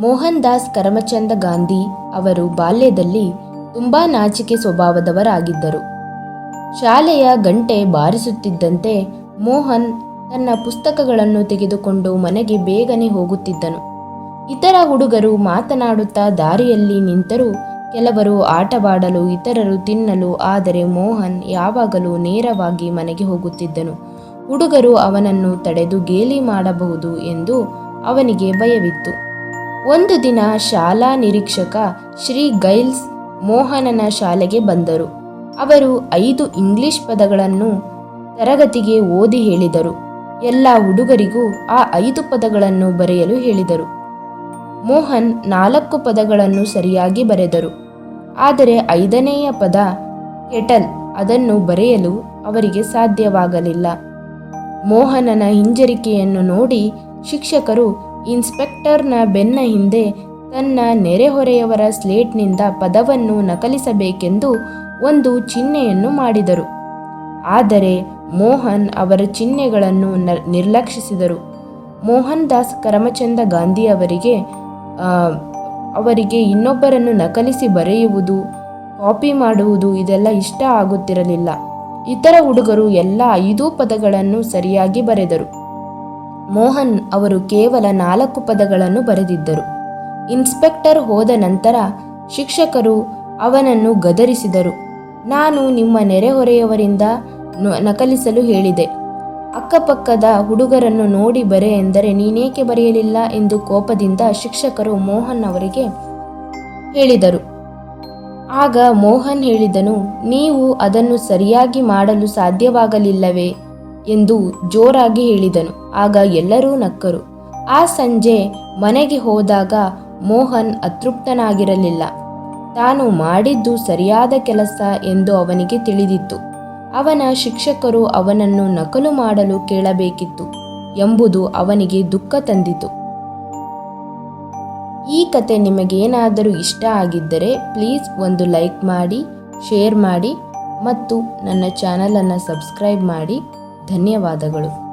ಮೋಹನ್ ದಾಸ್ ಕರಮಚಂದ ಗಾಂಧಿ ಅವರು ಬಾಲ್ಯದಲ್ಲಿ ತುಂಬಾ ನಾಚಿಕೆ ಸ್ವಭಾವದವರಾಗಿದ್ದರು. ಶಾಲೆಯ ಗಂಟೆ ಬಾರಿಸುತ್ತಿದ್ದಂತೆ ಮೋಹನ್ ತನ್ನ ಪುಸ್ತಕಗಳನ್ನು ತೆಗೆದುಕೊಂಡು ಮನೆಗೆ ಬೇಗನೆ ಹೋಗುತ್ತಿದ್ದನು. ಇತರ ಹುಡುಗರು ಮಾತನಾಡುತ್ತಾ ದಾರಿಯಲ್ಲಿ ನಿಂತರೂ ಕೆಲವರು ಆಟವಾಡಲು ಇತರರು ತಿನ್ನಲು, ಆದರೆ ಮೋಹನ್ ಯಾವಾಗಲೂ ನೇರವಾಗಿ ಮನೆಗೆ ಹೋಗುತ್ತಿದ್ದನು. ಹುಡುಗರು ಅವನನ್ನು ತಡೆದು ಗೇಲಿ ಮಾಡಬಹುದು ಎಂದು ಅವನಿಗೆ ಭಯವಿತ್ತು. ಒಂದು ದಿನ ಶಾಲಾ ನಿರೀಕ್ಷಕ ಶ್ರೀ ಗೈಲ್ಸ್ ಮೋಹನನ ಶಾಲೆಗೆ ಬಂದರು. ಅವರು ಐದು ಇಂಗ್ಲಿಷ್ ಪದಗಳನ್ನು ತರಗತಿಗೆ ಓದಿ ಹೇಳಿದರು. ಎಲ್ಲ ಹುಡುಗರಿಗೂ ಆ ಐದು ಪದಗಳನ್ನು ಬರೆಯಲು ಹೇಳಿದರು. ಮೋಹನ್ ನಾಲ್ಕು ಪದಗಳನ್ನು ಸರಿಯಾಗಿ ಬರೆದರು. ಆದರೆ ಐದನೆಯ ಪದ ಕೆಟಲ್, ಅದನ್ನು ಬರೆಯಲು ಅವರಿಗೆ ಸಾಧ್ಯವಾಗಲಿಲ್ಲ. ಮೋಹನನ ಹಿಂಜರಿಕೆಯನ್ನು ನೋಡಿ ಶಿಕ್ಷಕರು ಇನ್ಸ್ಪೆಕ್ಟರ್ನ ಬೆನ್ನ ಹಿಂದೆ ತನ್ನ ನೆರೆಹೊರೆಯವರ ಸ್ಲೇಟ್ನಿಂದ ಪದವನ್ನು ನಕಲಿಸಬೇಕೆಂದು ಒಂದು ಚಿಹ್ನೆಯನ್ನು ಮಾಡಿದರು. ಆದರೆ ಮೋಹನ್ ಅವರ ಚಿಹ್ನೆಗಳನ್ನು ನಿರ್ಲಕ್ಷಿಸಿದರು. ಮೋಹನ್ ದಾಸ್ ಕರಮಚಂದ ಗಾಂಧಿ ಅವರಿಗೆ ಅವರಿಗೆ ಇನ್ನೊಬ್ಬರನ್ನು ನಕಲಿಸಿ ಬರೆಯುವುದು, ಕಾಪಿ ಮಾಡುವುದು ಇದೆಲ್ಲ ಇಷ್ಟ ಆಗುತ್ತಿರಲಿಲ್ಲ. ಇತರ ಹುಡುಗರು ಎಲ್ಲ ಐದೂ ಪದಗಳನ್ನು ಸರಿಯಾಗಿ ಬರೆದರು. ಮೋಹನ್ ಅವರು ಕೇವಲ ನಾಲ್ಕು ಪದಗಳನ್ನು ಬರೆದಿದ್ದರು. ಇನ್ಸ್ಪೆಕ್ಟರ್ ಹೋದ ನಂತರ ಶಿಕ್ಷಕರು ಅವನನ್ನು ಗದರಿಸಿದರು. ನಾನು ನಿಮ್ಮ ನೆರೆಹೊರೆಯವರಿಂದ ನಕಲಿಸಲು ಹೇಳಿದೆ. ಅಕ್ಕಪಕ್ಕದ ಹುಡುಗರನ್ನು ನೋಡಿ ಬರೆ ಎಂದರೆ ನೀನೇಕೆ ಬರೆಯಲಿಲ್ಲ ಎಂದು ಕೋಪದಿಂದ ಶಿಕ್ಷಕರು ಮೋಹನ್ ಅವರಿಗೆ ಹೇಳಿದರು. ಆಗ ಮೋಹನ್ ಹೇಳಿದನು, ನೀವು ಅದನ್ನು ಸರಿಯಾಗಿ ಮಾಡಲು ಸಾಧ್ಯವಾಗಲಿಲ್ಲವೇ? ಎಂದು ಜೋರಾಗಿ ಹೇಳಿದನು. ಆಗ ಎಲ್ಲರೂ ನಕ್ಕರು. ಆ ಸಂಜೆ ಮನೆಗೆ ಹೋದಾಗ ಮೋಹನ್ ಅತೃಪ್ತನಾಗಿರಲಿಲ್ಲ. ತಾನು ಮಾಡಿದ್ದು ಸರಿಯಾದ ಕೆಲಸ ಎಂದು ಅವನಿಗೆ ತಿಳಿದಿತ್ತು. ಅವನ ಶಿಕ್ಷಕರು ಅವನನ್ನು ನಕಲು ಮಾಡಲು ಕೇಳಬೇಕಿತ್ತು ಎಂಬುದು ಅವನಿಗೆ ದುಃಖ ತಂದಿತು. ಈ ಕತೆ ನಿಮಗೇನಾದರೂ ಇಷ್ಟ ಆಗಿದ್ದರೆ ಪ್ಲೀಸ್ ಒಂದು ಲೈಕ್ ಮಾಡಿ, ಶೇರ್ ಮಾಡಿ ಮತ್ತು ನನ್ನ ಚಾನಲನ್ನು ಸಬ್ಸ್ಕ್ರೈಬ್ ಮಾಡಿ. ಧನ್ಯವಾದಗಳು.